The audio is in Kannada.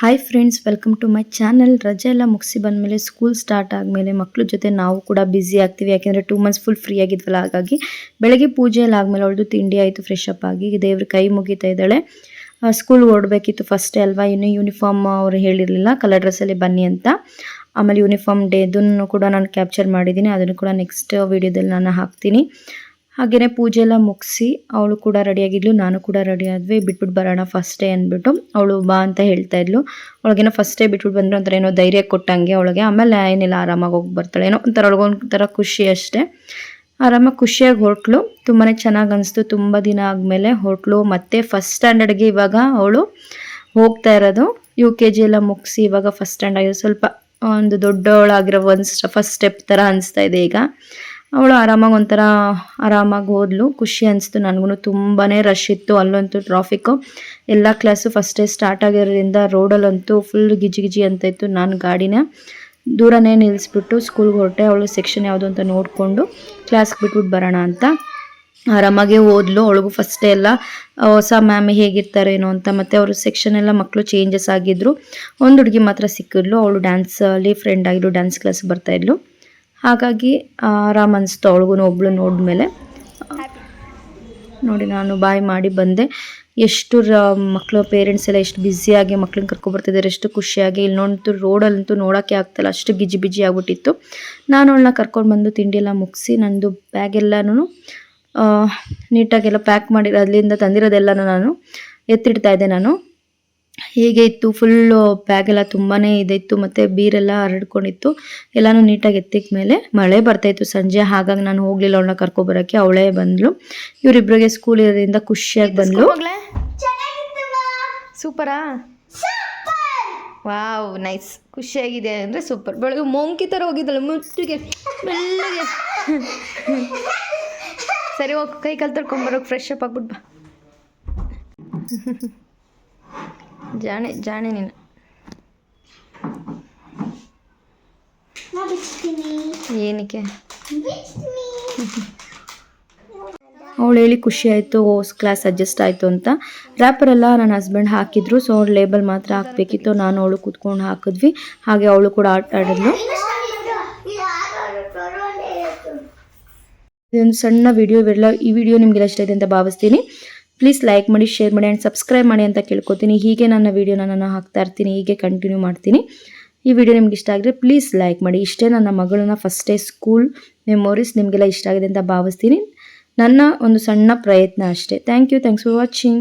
Hi friends welcome to my channel ರಜೆ ಎಲ್ಲ ಮುಗಿಸಿ ಬಂದಮೇಲೆ ಸ್ಕೂಲ್ ಸ್ಟಾರ್ಟ್ ಆದಮೇಲೆ ಮಕ್ಕಳ ಜೊತೆ ನಾವು ಕೂಡ ಬ್ಯುಸಿ ಆಗ್ತೀವಿ. ಯಾಕೆಂದರೆ ಟೂ ಮಂತ್ಸ್ ಫುಲ್ ಫ್ರೀ ಆಗಿದ್ವಲ್ಲ, ಹಾಗಾಗಿ ಬೆಳಗ್ಗೆ ಪೂಜೆ ಎಲ್ಲ ಆದಮೇಲೆ ಅವಳದು ತಿಂಡಿ ಆಯಿತು ಫ್ರೆಶ್ ಅಪ್ ಆಗಿ. ದೇವ್ರ ಕೈ ಮುಗಿತಾ ಇದ್ದಾಳೆ. ಸ್ಕೂಲ್ ಓಡಬೇಕಿತ್ತು ಫಸ್ಟೇ ಅಲ್ವಾ? ಇನ್ನೂ ಯೂನಿಫಾರ್ಮ್ ಅವ್ರು ಹೇಳಿರಲಿಲ್ಲ. ಕಲರ್ ಡ್ರೆಸ್ಸಲ್ಲಿ ಬನ್ನಿ ಅಂತ. ಆಮೇಲೆ ಯೂನಿಫಾರ್ಮ್ ಡೇ ಅದನ್ನು ಕೂಡ ನಾನು ಕ್ಯಾಪ್ಚರ್ ಮಾಡಿದ್ದೀನಿ. ಅದನ್ನು ಕೂಡ ನೆಕ್ಸ್ಟ್ ವೀಡಿಯೋದಲ್ಲಿ ನಾನು ಹಾಕ್ತೀನಿ. ಹಾಗೆಯೇ ಪೂಜೆ ಎಲ್ಲ ಮುಗಿಸಿ ಅವಳು ಕೂಡ ರೆಡಿಯಾಗಿದ್ಲು, ನಾನು ಕೂಡ ರೆಡಿ ಆದ್ವಿ ಬಿಟ್ಬಿಟ್ಟು ಬರೋಣ ಫಸ್ಟ್ ಡೇ ಅಂದ್ಬಿಟ್ಟು ಅವಳು ಬಾ ಅಂತ ಹೇಳ್ತಾ ಇದ್ಲು. ಅವಳಿಗೇನೋ ಫಸ್ಟ್ ಡೇ ಬಿಟ್ಬಿಟ್ಟು ಬಂದ್ರೆ ಒಂಥರ ಏನೋ ಧೈರ್ಯ ಕೊಟ್ಟಂಗೆ ಅವಳಿಗೆ, ಆಮೇಲೆ ಏನಿಲ್ಲ, ಆರಾಮಾಗಿ ಹೋಗಿ ಬರ್ತಾಳೆ. ಏನೋ ಒಂಥರ ಒಳಗೊಂಥರ ಖುಷಿ ಅಷ್ಟೇ. ಆರಾಮಾಗಿ ಖುಷಿಯಾಗಿ ಹೋಟ್ಲು ತುಂಬಾ ಚೆನ್ನಾಗಿ ಅನಿಸ್ತು, ತುಂಬ ದಿನ ಆದಮೇಲೆ ಹೋಟ್ಲು ಮತ್ತೆ ಫಸ್ಟ್ ಸ್ಟ್ಯಾಂಡರ್ಡ್ಗೆ ಇವಾಗ ಅವಳು ಹೋಗ್ತಾ ಇರೋದು ಯು ಕೆ ಜಿ ಎಲ್ಲ ಮುಗಿಸಿ ಇವಾಗ ಫಸ್ಟ್ ಸ್ಟ್ಯಾಂಡರ್ಡ್ ಸ್ವಲ್ಪ ಒಂದು ದೊಡ್ಡವಳಾಗಿರೋ ಒಂದು ಫಸ್ಟ್ ಸ್ಟೆಪ್ ಥರ ಅನಿಸ್ತಾ ಇದೆ ಈಗ. ಅವಳು ಆರಾಮಾಗಿ ಒಂಥರ ಆರಾಮಾಗಿ ಹೋದ್ಲು ಖುಷಿ ಅನಿಸ್ತು ನನಗೂ ತುಂಬಾ ರಶ್ ಇತ್ತು. ಅಲ್ಲಂತೂ ಟ್ರಾಫಿಕ್ಕು ಎಲ್ಲ ಕ್ಲಾಸು ಫಸ್ಟೇ ಸ್ಟಾರ್ಟ್ ಆಗಿರೋದ್ರಿಂದ ರೋಡಲ್ಲಂತೂ ಫುಲ್ ಗಿಜಿ ಗಿಜಿ ಅಂತ ಇತ್ತು ನಾನು ಗಾಡಿನ. ದೂರನೇ ನಿಲ್ಲಿಸ್ಬಿಟ್ಟು ಸ್ಕೂಲ್ಗೆ ಹೊರಟೆ. ಅವಳು ಸೆಕ್ಷನ್ ಯಾವುದು ಅಂತ ನೋಡಿಕೊಂಡು ಕ್ಲಾಸ್ಗೆ ಬಿಟ್ಬಿಟ್ಟು ಬರೋಣ ಅಂತ ಆರಾಮಾಗೆ ಓದ್ಲು. ಅವಳಿಗೂ ಫಸ್ಟೇ ಎಲ್ಲ ಹೊಸ ಮ್ಯಾಮ್ ಹೇಗಿರ್ತಾರೇನೋ ಅಂತ ಮತ್ತೆ ಅವರು ಸೆಕ್ಷನ್ ಎಲ್ಲ ಮಕ್ಕಳು ಚೇಂಜಸ್ ಆಗಿದ್ರು. ಒಂದು ಹುಡುಗಿ ಮಾತ್ರ ಸಿಕ್ಕಿದ್ಲು. ಅವಳು ಡ್ಯಾನ್ಸಲ್ಲಿ ಫ್ರೆಂಡ್ ಆಗಿದ್ರು ಡ್ಯಾನ್ಸ್ ಕ್ಲಾಸ್ ಬರ್ತಾ ಇದ್ಲು. ಹಾಗಾಗಿ ಆರಾಮ್ ಅನಿಸ್ತು ಅವಳಿಗೂ ಒಬ್ಳು ನೋಡಿದ್ಮೇಲೆ. ನೋಡಿ, ನಾನು ಬಾಯ್ ಮಾಡಿ ಬಂದೆ. ಎಷ್ಟು ಮಕ್ಕಳು ಪೇರೆಂಟ್ಸ್ ಎಲ್ಲ ಎಷ್ಟು ಬ್ಯುಸಿಯಾಗಿ ಮಕ್ಳನ್ನ ಕರ್ಕೊಬರ್ತಿದ್ದಾರೆ ಎಷ್ಟು ಖುಷಿಯಾಗಿ. ಇಲ್ಲಿ ನೋಡ್ತು ರೋಡಲ್ಲಂತೂ ನೋಡೋಕ್ಕೆ ಆಗ್ತಿಲ್ಲ, ಅಷ್ಟು ಗಿಜಿ ಬಿಜಿ ಆಗಿಬಿಟ್ಟಿತ್ತು. ನಾನು ಅವಳನ್ನ ಕರ್ಕೊಂಡು ಬಂದು ತಿಂಡಿ ಎಲ್ಲ ಮುಗಿಸಿ, ನಂದು ಬ್ಯಾಗೆಲ್ಲನೂ ನೀಟಾಗೆಲ್ಲ ಪ್ಯಾಕ್ ಮಾಡಿ ಅಲ್ಲಿಂದ ತಂದಿರೋದೆಲ್ಲನೂ ನಾನು ಎತ್ತಿಡ್ತಾ ಇದ್ದೆ ನಾನು. ಹೇಗೆ ಇತ್ತು. ಫುಲ್ಲು ಬ್ಯಾಗೆಲ್ಲ ತುಂಬಾ ಇದಿತ್ತು. ಮತ್ತು ಬೀರೆಲ್ಲ ಹರಡ್ಕೊಂಡಿತ್ತು. ಎಲ್ಲಾನು ನೀಟಾಗಿ ಎತ್ತಿಕ್ ಮೇಲೆ ಮಳೆ ಬರ್ತಾಯಿತ್ತು ಸಂಜೆ ಹಾಗಾಗಿ ನಾನು ಹೋಗ್ಲಿಲ್ಲ ಅವಳನ್ನ ಕರ್ಕೊಬರೋಕ್ಕೆ ಅವಳೇ ಬಂದ್ಲು. ಇವರಿಬ್ಬರಿಗೆ ಸ್ಕೂಲ್ ಇರೋದ್ರಿಂದ ಖುಷಿಯಾಗಿ ಬಂದ್ಲು. ಸೂಪರಾ ವಾವ್ ನೈಸ್ ಖುಷಿಯಾಗಿದೆ ಅಂದರೆ ಸೂಪರ್ ಬೆಳಗ್ಗೆ ಮೊಂಕಿ ಥರ ಹೋಗಿದ್ದಳು. ಮುಟ್ಟಿಗೆ ಮೆಲ್ಲಗೆ ಸರಿ ಹೋಗಿ ಕೈ ಕಾಲು ತರ್ಕೊಂಬರೋಕೆ ಫ್ರೆಶ್ ಅಪ್ ಆಗ್ಬಿಟ್ಟು ಬಾ. ಜಾಣೆ ಜಾಣೆ ನೀನು. ಏನಕ್ಕೆ? ಅವಳು ಹೇಳಿ ಖುಷಿ ಆಯಿತು ಕ್ಲಾಸ್ ಅಡ್ಜಸ್ಟ್ ಆಯಿತು ಅಂತ. ರ್ಯಾಪರ್ ಎಲ್ಲ ನನ್ನ ಹಸ್ಬೆಂಡ್ ಹಾಕಿದ್ರು ಸೊ ಅವ್ಳು ಲೇಬಲ್ ಮಾತ್ರ ಹಾಕಬೇಕಿತ್ತು. ನಾನು ಅವಳು ಕೂತ್ಕೊಂಡು ಹಾಕಿದ್ವಿ. ಹಾಗೆ ಅವಳು ಕೂಡ ಆಟ ಆಡಿದ್ಲು. ಇದೊಂದು ಸಣ್ಣ ವಿಡಿಯೋ ಇವೆಲ್ಲ ಈ ವಿಡಿಯೋ ನಿಮಗೆಲ್ಲ ಇಷ್ಟ ಇದೆ ಅಂತ ಭಾವಿಸ್ತೀನಿ. ಪ್ಲೀಸ್ ಲೈಕ್ ಮಾಡಿ ಶೇರ್ ಮಾಡಿ ಆ್ಯಂಡ್ ಸಬ್ಸ್ಕ್ರೈಬ್ ಮಾಡಿ ಅಂತ ಕೇಳ್ಕೊತೀನಿ. ಹೀಗೆ ನನ್ನ ವೀಡಿಯೋನ ನಾನು ಹಾಕ್ತಾ ಇರ್ತೀನಿ. ಹೀಗೆ ಕಂಟಿನ್ಯೂ ಮಾಡ್ತೀನಿ. ಈ ವಿಡಿಯೋ ನಿಮ್ಗೆ ಇಷ್ಟ ಆಗಿದ್ರೆ ಪ್ಲೀಸ್ ಲೈಕ್ ಮಾಡಿ. ಇಷ್ಟೇ ನನ್ನ ಮಗಳನ್ನ ಫಸ್ಟ್ ಡೇ ಸ್ಕೂಲ್ ಮೆಮೊರೀಸ್ ನಿಮಗೆಲ್ಲ ಇಷ್ಟ ಆಗಿದೆ ಅಂತ ಭಾವಿಸ್ತೀನಿ. ನನ್ನ ಒಂದು ಸಣ್ಣ ಪ್ರಯತ್ನ ಅಷ್ಟೇ. Thank you thanks for watching